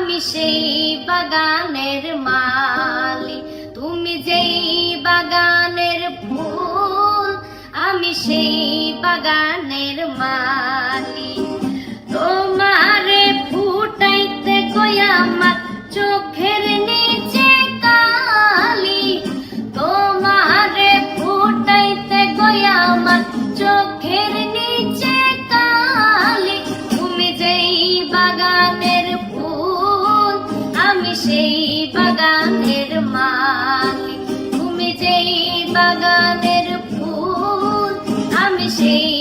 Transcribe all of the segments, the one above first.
আমি সেই বাগানের মালি তুমি যেই বাগানের ফুল, আমি সেই বাগানের মালি তোমারে ফুটাইতে কই চোখের নিচে কালি। তোমারে ফুটাইতে কই আমার চোখের সেই বাগানের মালি তুমি যেই বাগানের ফুল আমি সেই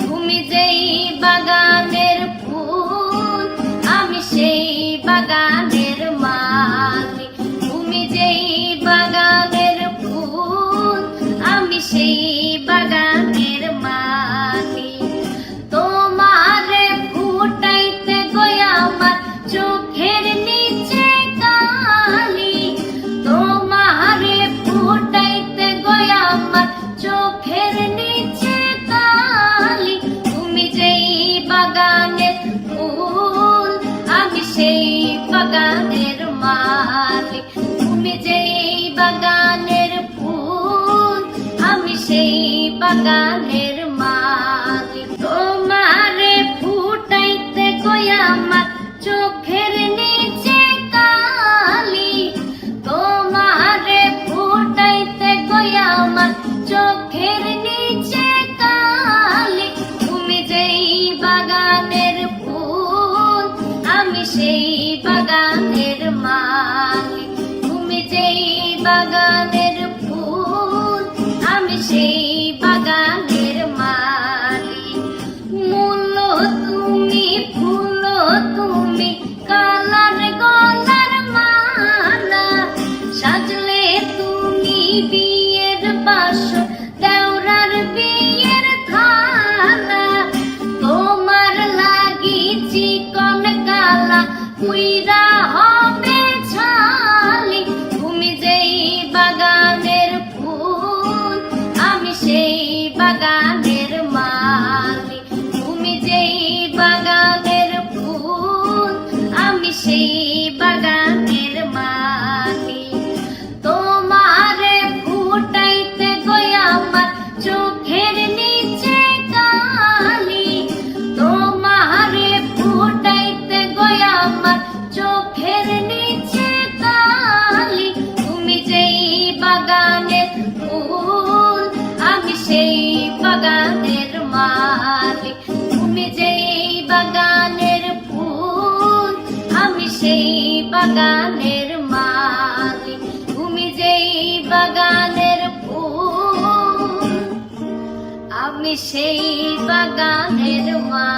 তুমি যেই বাগানের ফুল আমি সেই বাগানের যেই বাগানের ফুল আমি সেই সেই বাগানের মালিক, তুমি যেই বাগানের ফুল আমি সেই বাগানের মালিক। তোমারে ফুটাইতে কই আমার চোখের নিচে কালি? তোমারে ফুটাইতে কই আমার চোখের আমি সেই বাগানের মালিক তুমি যেই বাগানের ফুল, আমি সেই বাগানের মালিক। মূল্য তুমি, ফুল তুমি, কালার গলার মালা, সাজলে তুমি বিয়ের বাস চিকন কালা মুইরা হবে ছালি। তুমি যেই বাগানের ফুল, আমি সেই বাগানের মালি। তুমি যেই বাগানের ফুল, আমি সেই সেই বাগানের মালিক যেই বাগানের ফুল, আমি সেই বাগানের মালিক যেই বাগানের ফুল, আমি সেই বাগানের মা